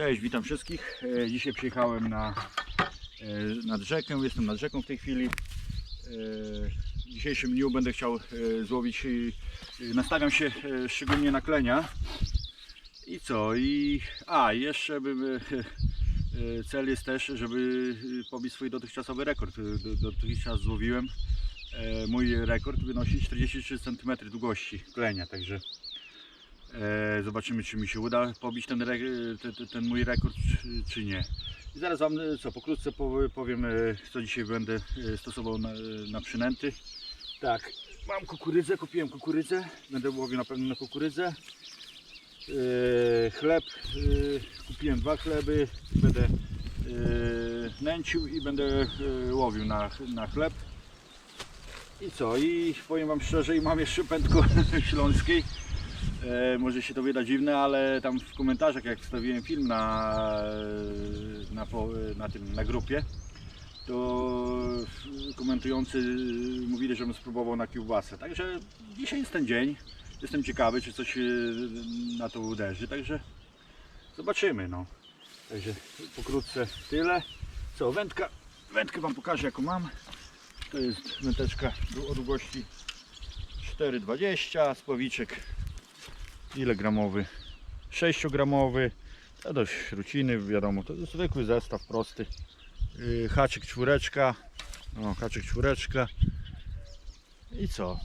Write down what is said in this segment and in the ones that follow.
Cześć, witam wszystkich. E, Dzisiaj przyjechałem na, e, nad rzekę, jestem nad rzeką w tej chwili. E, W dzisiejszym dniu będę chciał złowić, nastawiam się szczególnie na klenia. I co? I, a, jeszcze bym, cel jest też, żeby pobić swój dotychczasowy rekord. Do- Dotychczas złowiłem. Mój rekord wynosi 43 cm długości klenia, także zobaczymy, czy mi się uda pobić ten, re, te- te- ten mój rekord, czy, nie. I zaraz Wam e, co, pokrótce powie- powiem, e, co dzisiaj będę e, stosował na, na przynęty. Tak, mam kukurydzę, kupiłem kukurydzę, będę łowił na pewno na kukurydzę. E, chleb, e, kupiłem dwa chleby, będę e, nęcił i będę e, łowił na, na chleb. I co? I powiem Wam szczerze, i mam jeszcze pętko śląskiej. E, może się to wyda dziwne, ale tam w komentarzach jak wstawiłem film na, na, po, na tym na grupie, to komentujący mówili, żebym spróbował na kiełbasę. Także dzisiaj jest ten dzień. Jestem ciekawy, czy coś e, na to uderzy. Także zobaczymy. No. Także pokrótce tyle. Co, wędka, wędkę Wam pokażę jaką mam. To jest wędeczka o długości 4,20, spławiczek ile gramowy? 6 gramowy. Dość śruciny, wiadomo, to jest zwykły zestaw prosty. Yy, haczyk czwóreczka. O, haczyk czwóreczka. I co?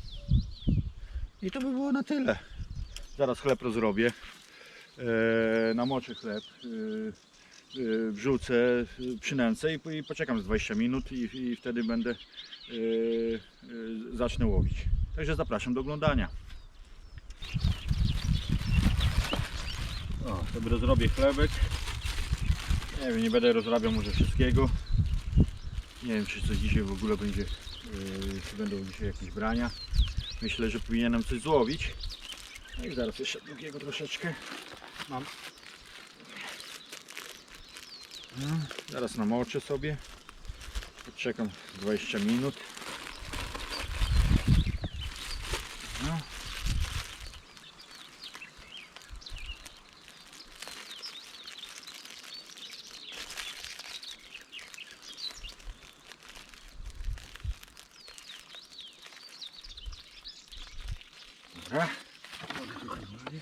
I to by było na tyle. Zaraz chleb rozrobię. E, namoczę chleb. E, e, wrzucę, przynęcę i, i poczekam z 20 minut i, i wtedy będę e, zacznę łowić. Także zapraszam do oglądania. O, sobie rozrobię chlebek. Nie wiem, nie będę rozrabiał może wszystkiego. Nie wiem, czy coś dzisiaj w ogóle będzie, yy, czy będą dzisiaj jakieś brania. Myślę, że powinienem coś złowić. No i zaraz jeszcze drugiego troszeczkę mam. No, zaraz namoczę sobie. Poczekam 20 minut. No. Dobra. Mogę trochę dalej.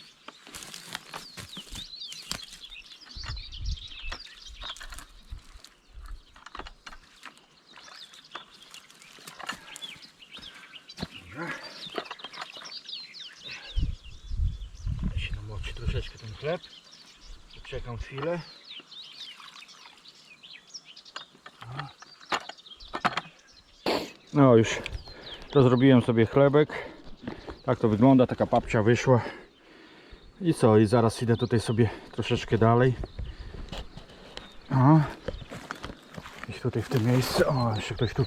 Dobra. Namoczy troszeczkę ten chleb. Czekam chwilę. No już to zrobiłem sobie chlebek. Tak to wygląda, taka papcia wyszła. I co? I zaraz idę tutaj sobie troszeczkę dalej. O. Gdzieś tutaj w tym miejscu. O, jeszcze ktoś tu,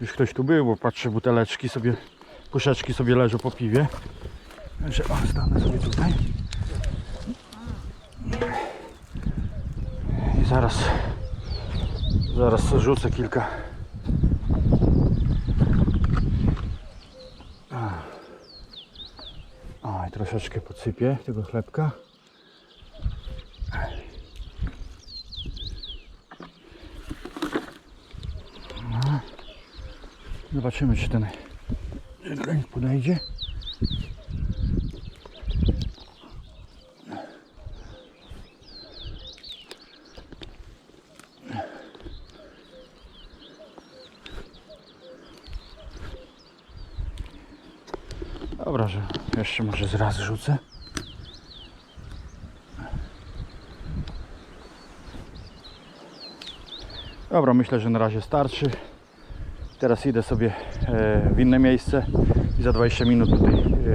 już ktoś tu był, bo patrzę, buteleczki sobie, puszeczki sobie leżą po piwie. Także o, stanę sobie tutaj. Zaraz, zaraz rzucę kilka O, i troszeczkę podsypię tego chlebka. No. Zobaczymy, czy ten glęk podejdzie. Dobra, że jeszcze może zraz rzucę. Dobra, myślę, że na razie starczy. Teraz idę sobie e, w inne miejsce i za 20 minut tutaj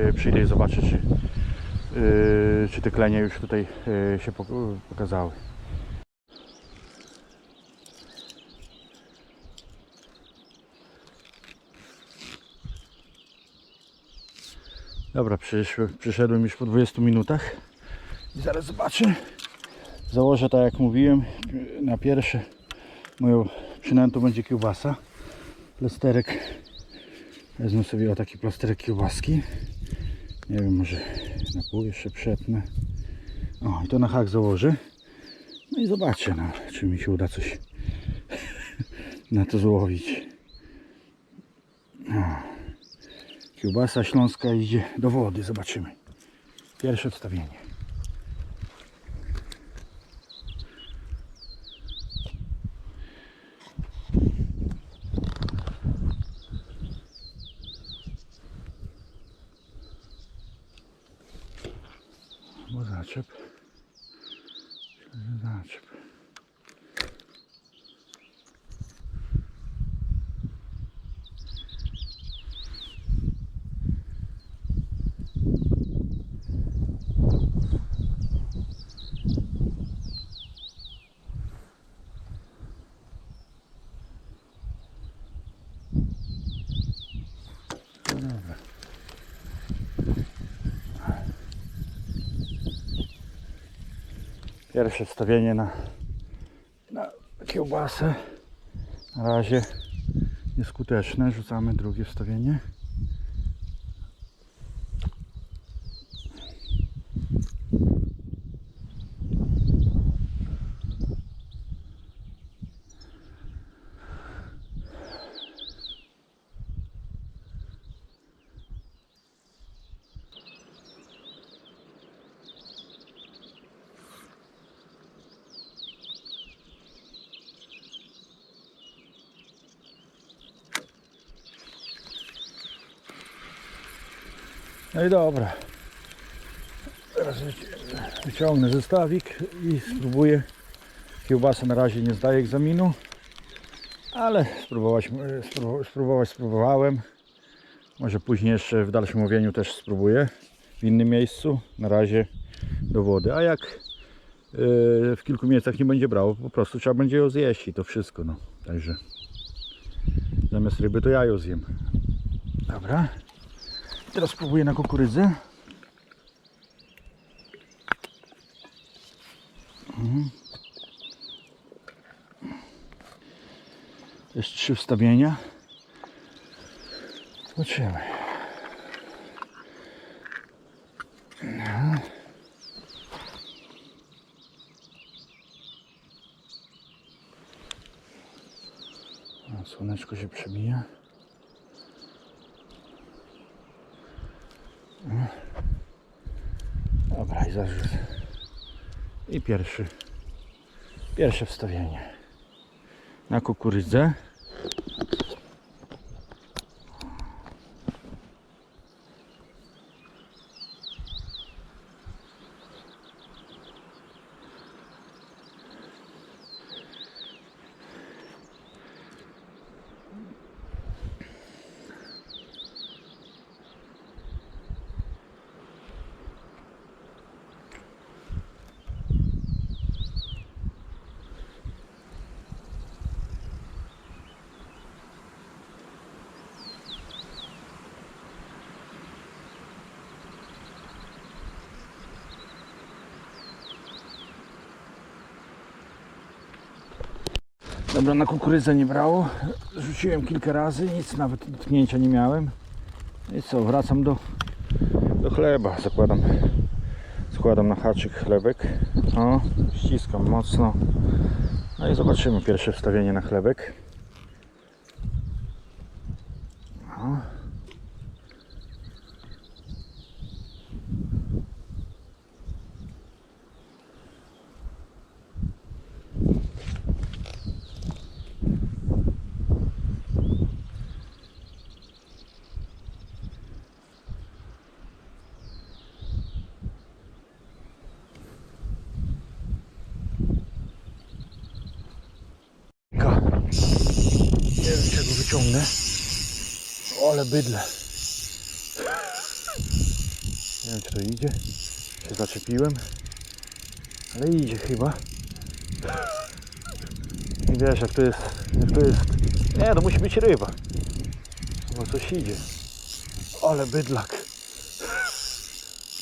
e, przyjdę i zobaczę, czy, e, czy te klenie już tutaj się pok- pokazały. Dobra, przyszedłem już po 20 minutach i zaraz zobaczę. Założę tak jak mówiłem, na pierwsze moją przynętą będzie kiełbasa. Plasterek. Wezmę sobie o taki plasterek kiełbaski. Nie wiem, może na pół jeszcze przetnę. O, i to na hak założę. No i zobaczę, no, czy mi się uda coś na to złowić. No. Kiełbasa śląska idzie do wody, zobaczymy. Pierwsze wstawienie. Bo zaczep. Zaczep. No dobra. Pierwsze wstawienie na, na kiełbasę. Na razie nieskuteczne. Rzucamy drugie wstawienie. No i dobra. Teraz wyci- wyciągnę zestawik i spróbuję. Kiełbasa na razie nie zdaje egzaminu, ale spróbować, spró- spróbować spróbowałem. Może później jeszcze w dalszym łowieniu też spróbuję w innym miejscu. Na razie do wody. A jak yy, w kilku miejscach nie będzie brało, po prostu trzeba będzie ją zjeść i to wszystko. No. Także zamiast ryby to ja ją zjem. Dobra. Teraz spróbuję na kukurydzę. Mhm. Jest trzy wstawienia. Zobaczymy. O, Słoneczko się przebija. Dobra, i zarzut. I pierwszy. Pierwsze wstawienie. Na kukurydzę. Dobra, na kukurydzę nie brało. Rzuciłem kilka razy, nic nawet dotknięcia nie miałem. I co, wracam do, do chleba. Zakładam, składam na haczyk chlebek. O, ściskam mocno. No i zobaczymy pierwsze wstawienie na chlebek. O. Ka. Nie wiem czego wyciągnę. O, ale bydle. Nie wiem czy to idzie. Się zaczepiłem. Ale idzie chyba. I wiesz jak to jest. Jak to jest. Nie, to musi być ryba. Chyba coś idzie. Ale bydlak.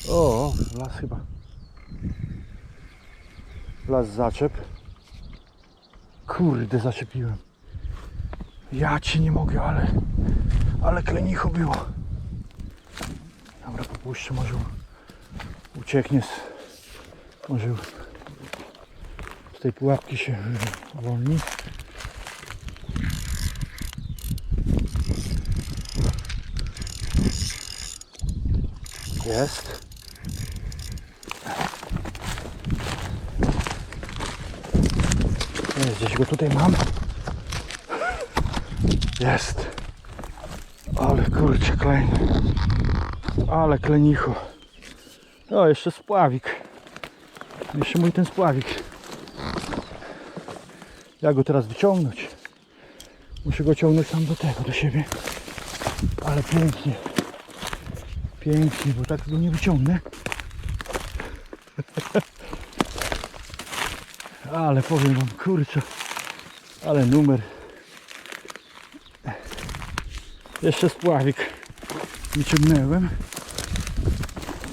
O, las chyba. Las zaczep. Kurde, zaczepiłem. Ja cię nie mogę, ale... Ale klenicho było. Dobra, popuszczę, może ucieknie z... Może tej pułapki się uwolni. Jest. Jest, gdzieś go tutaj mam. Jest. Ale kurczę kleń. Ale klenicho. O, jeszcze spławik. Jeszcze mój ten spławik. Jak go teraz wyciągnąć? Muszę go ciągnąć tam do tego, do siebie. Ale pięknie. Pięknie, bo tak go nie wyciągnę. Ale powiem wam, kurczę. Ale numer. Jeszcze spławik wyciągnąłem.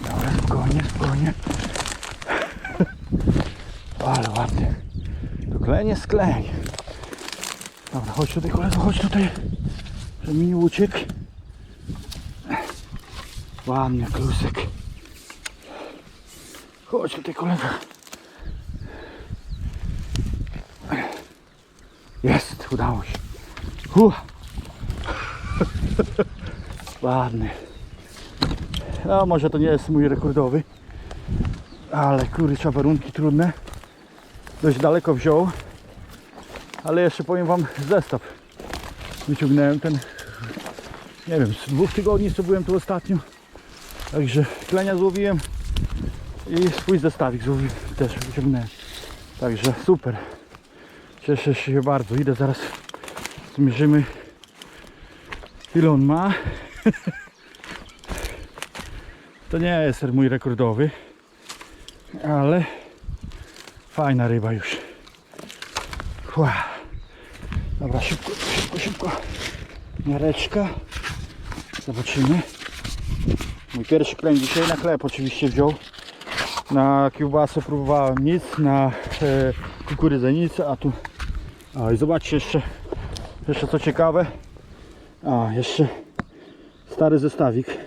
Dobra, spokojnie, spokojnie. Ale ładnie. To klenie skleń. Dobra, chodź tutaj kolego, chodź tutaj. Żeby mi nie uciekł. Ładny klusek. Chodź tutaj kolega. Jest, udało się. Ładny. No może to nie jest mój rekordowy. Ale kurczę, warunki trudne. Dość daleko wziął. Ale jeszcze powiem wam zestaw. Wyciągnąłem ten. Nie wiem, z dwóch tygodni co byłem tu ostatnio. Także klenia złowiłem i swój zestawik złowiłem, też wyciągnąłem. Także super. Cieszę się bardzo. Idę zaraz zmierzymy ile on ma. To nie jest mój rekordowy, ale fajna ryba już. Ła. Dobra, szybko, szybko, szybko. Miareczka. Zobaczymy. Mój pierwszy kleń dzisiaj na chleb oczywiście wziął. Na kiełbasę próbowałem nic, na e, kukurydzę nic, a tu... A i zobaczcie jeszcze, jeszcze co ciekawe. A, jeszcze stary zestawik.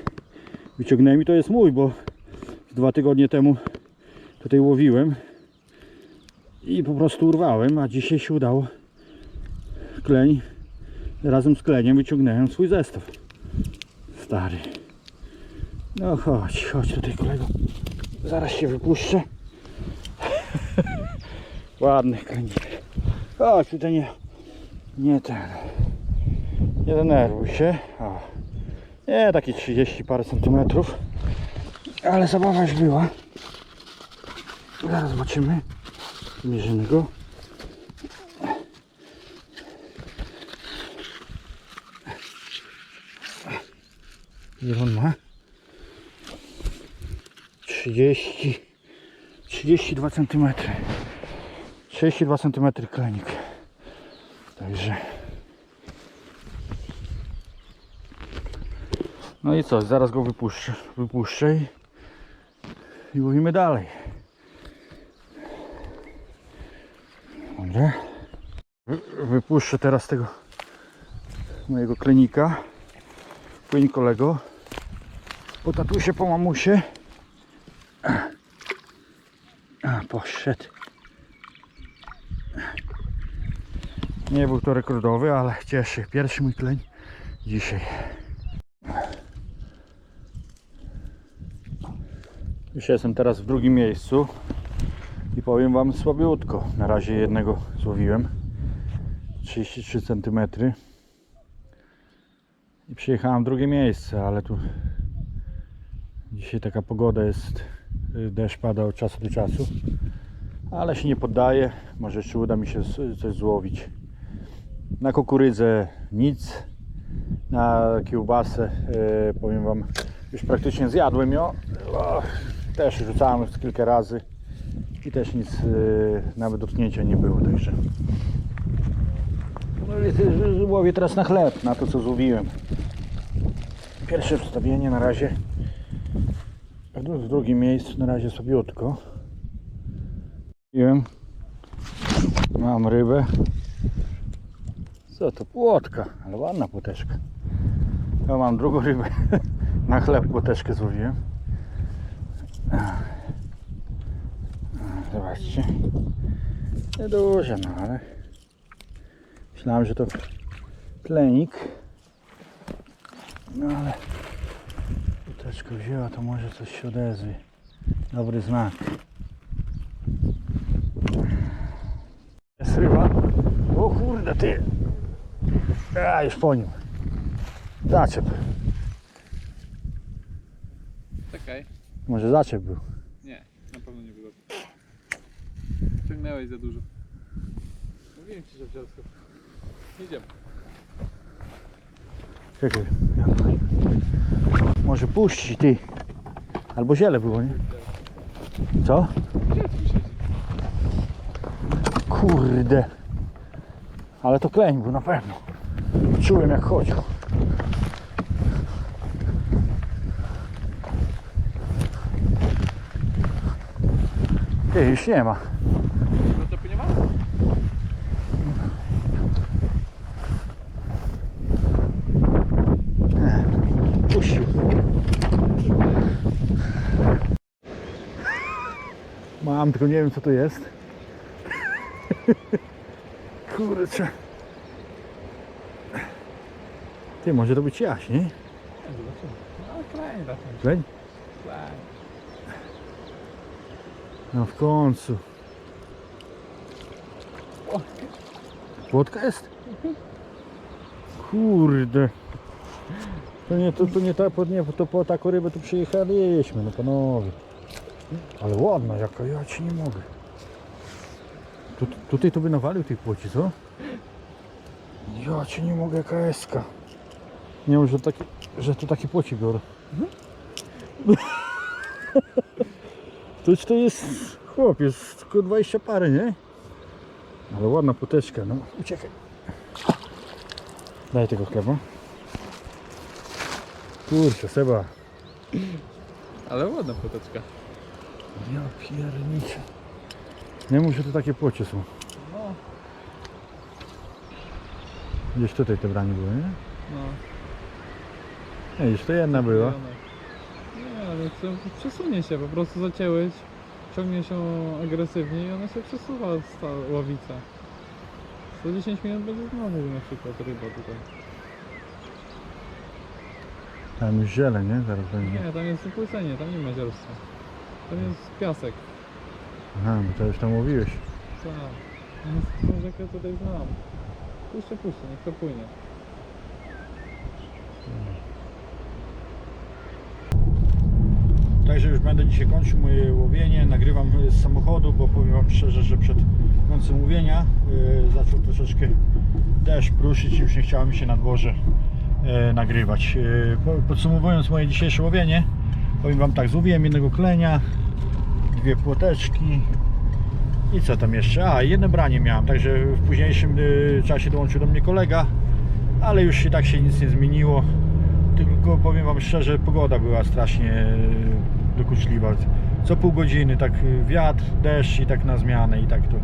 Wyciągnąłem i to jest mój, bo dwa tygodnie temu tutaj łowiłem i po prostu urwałem, a dzisiaj się udało kleń razem z kleniem wyciągnąłem swój zestaw. Stary. No chodź, chodź tutaj kolego. Zaraz się wypuszczę. Ładny klenik chodź tutaj nie nie ten nie denerwuj się. O. nie takie 30 parę centymetrów. Ale zabawa już była. Zaraz zobaczymy. Mierzymy go. Ile on ma? 30 32 cm 32 cm klenik. Także No i co, zaraz go wypuszczę, wypuszczę i, i dalej. Dobra. Wy- Wypuszczę teraz tego mojego klenika. Płyń kolego. Po tatusie, po mamusie. A, poszedł. Nie był to rekordowy, ale cieszy. Pierwszy mój kleń dzisiaj. Jestem teraz w drugim miejscu i powiem Wam słabiutko. Na razie jednego złowiłem. 33 cm. I przyjechałem w drugie miejsce, ale tu dzisiaj taka pogoda jest, y, deszcz pada od czasu do czasu, ale się nie poddaje, może jeszcze uda mi się coś złowić. Na kukurydzę nic, na kiełbasę y, powiem Wam, już praktycznie zjadłem ją, też rzucałem już kilka razy i też nic, y, nawet dotknięcia nie było, także no łowię teraz na chleb, na to co złowiłem. Pierwsze wstawienie na razie w drugim miejscu na razie sobiutko. Wiem. Mam rybę. Co to? Płotka, ale ładna płoteczka. Ja mam drugą rybę. Na chleb płoteczkę złowiłem. Zobaczcie. Nieduże, no ale myślałem, że to plenik. No ale Uteczkę wzięła, to może coś się odezwie. Dobry znak. Jest ryba. O kurde ty. A już po nim. Zaczep. Czekaj. Może zaczep był. Nie, na pewno nie było. Ciągnęłeś za dużo. Mówiłem ci, że wziąłem. Idziemy. Czekaj. ja- Może puści ty. Albo ziele było, nie? Co? Kurde. Ale to kleń był na pewno. Czułem jak chodził. Ty, już nie ma. Mam, tylko nie wiem co to jest. Kurczę. Ty, może to być jaś, nie? Kleń? No w końcu. Płotka jest? Kurde. To nie, to, to nie ta, nie, to po taką rybę tu przyjechaliśmy, no panowie. Ale ładna jaka, ja ci nie mogę. Tu, tu- tutaj to by nawalił tej płoci, co? Ja ci nie mogę, jaka eska. Nie wiem, że, taki, że tu taki płoci biorę. To, to jest, chłop, jest tylko 20 pary, nie? Ale ładna poteczka, no uciekaj. Daj tego chleba. Kurczę, Seba. Ale ładna poteczka. Ja pierniczę. Nie że to takie płocie są. No, Gdzieś tutaj te branie były, nie? no. Nie, gdzieś to jedna była. Nie, ale to przesunie się, po prostu zacięłeś, ciągnie się agresywnie i ona się przesuwa z ta ławica. 110 minut będzie znowu na przykład ryba tutaj. Tam już ziele, nie? Zaraz będzie. Nie, tam jest upłycenie, tam nie ma ziarstwa. Tam jest piasek. Aha, bo to już tam mówiłeś. Co? Ja Tą rzekę tutaj znam. Puszczę, puszczę, niech to płynie. Także już będę dzisiaj kończył moje łowienie. Nagrywam z samochodu, bo powiem Wam szczerze, że przed końcem łowienia e, zaczął troszeczkę deszcz pruszyć i już nie chciało mi się na dworze e, nagrywać. E, po- podsumowując moje dzisiejsze łowienie, powiem Wam tak, złowiłem jednego klenia, dwie płoteczki i co tam jeszcze? A, jedno branie miałem, także w późniejszym e, czasie dołączył do mnie kolega, ale już i tak się nic nie zmieniło. Tylko powiem Wam szczerze, pogoda była strasznie e, dokuczliwa. Co pół godziny tak e, wiatr, deszcz i tak na zmianę i tak to.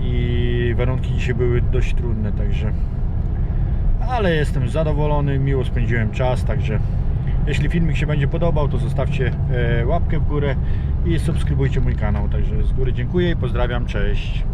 I warunki dzisiaj były dość trudne, także. Ale jestem zadowolony, miło spędziłem czas, także jeśli filmik się będzie podobał, to zostawcie e, łapkę w górę i subskrybujcie mój kanał. Także z góry dziękuję i pozdrawiam, cześć.